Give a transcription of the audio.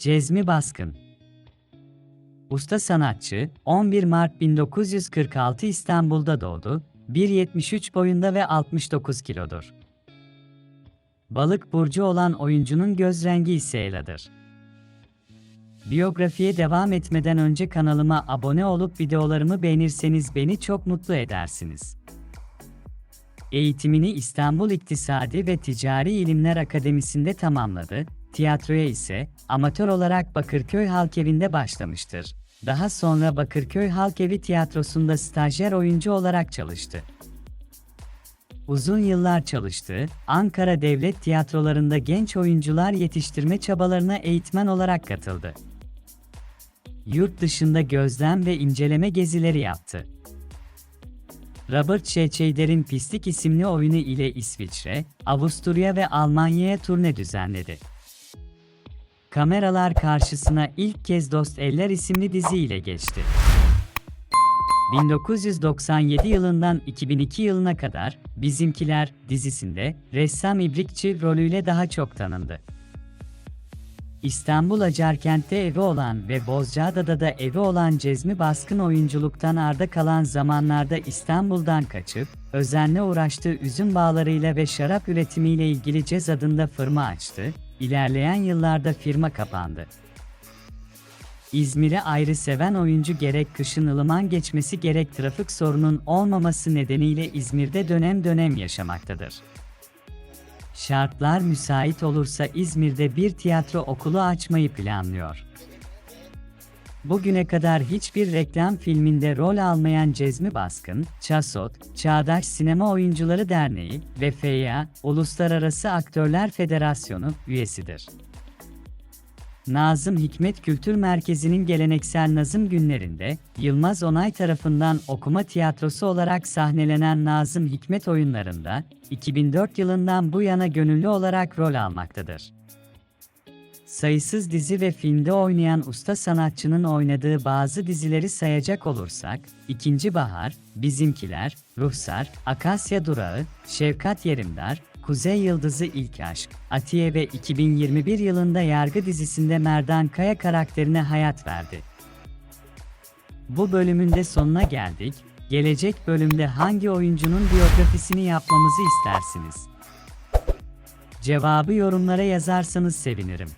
Cezmi Baskın Usta sanatçı, 11 Mart 1946 İstanbul'da doğdu, 1.73 boyunda ve 69 kilodur. Balık burcu olan oyuncunun göz rengi ise eladır. Biyografiye devam etmeden önce kanalıma abone olup videolarımı beğenirseniz beni çok mutlu edersiniz. Eğitimini İstanbul İktisadi ve Ticari İlimler Akademisi'nde tamamladı, tiyatroya ise amatör olarak Bakırköy Halkevi'nde başlamıştır. Daha sonra Bakırköy Halkevi Tiyatrosu'nda stajyer oyuncu olarak çalıştı. Uzun yıllar çalıştı, Ankara Devlet Tiyatrolarında genç oyuncular yetiştirme çabalarına eğitmen olarak katıldı. Yurt dışında gözlem ve inceleme gezileri yaptı. Robert Şeçeyder'in Pislik isimli oyunu ile İsviçre, Avusturya ve Almanya'ya turne düzenledi. Kameralar karşısına ilk kez Dost Eller isimli dizi ile geçti. 1997 yılından 2002 yılına kadar Bizimkiler dizisinde ressam ibrikçi rolüyle daha çok tanındı. İstanbul Acarkent'te evi olan ve Bozcaada'da da evi olan Cezmi Baskın oyunculuktan arda kalan zamanlarda İstanbul'dan kaçıp, özenle uğraştığı üzüm bağlarıyla ve şarap üretimiyle ilgili Cez adında firma açtı, ilerleyen yıllarda firma kapandı. İzmir'i ayrı seven oyuncu gerek kışın ılıman geçmesi gerek trafik sorunun olmaması nedeniyle İzmir'de dönem dönem yaşamaktadır. Şartlar müsait olursa İzmir'de bir tiyatro okulu açmayı planlıyor. Bugüne kadar hiçbir reklam filminde rol almayan Cezmi Baskın, ÇASOT, Çağdaş Sinema Oyuncuları Derneği ve FEA, Uluslararası Aktörler Federasyonu üyesidir. Nazım Hikmet Kültür Merkezi'nin geleneksel Nazım günlerinde, Yılmaz Onay tarafından okuma tiyatrosu olarak sahnelenen Nazım Hikmet oyunlarında, 2004 yılından bu yana gönüllü olarak rol almaktadır. Sayısız dizi ve filmde oynayan usta sanatçının oynadığı bazı dizileri sayacak olursak, İkinci Bahar, Bizimkiler, Ruhsar, Akasya Durağı, Şevkat Yerimdar, Kuzey Yıldızı İlk Aşk, Atiye ve 2021 yılında Yargı dizisinde Merdan Kaya karakterine hayat verdi. Bu bölümün de sonuna geldik. Gelecek bölümde hangi oyuncunun biyografisini yapmamızı istersiniz? Cevabı yorumlara yazarsanız sevinirim.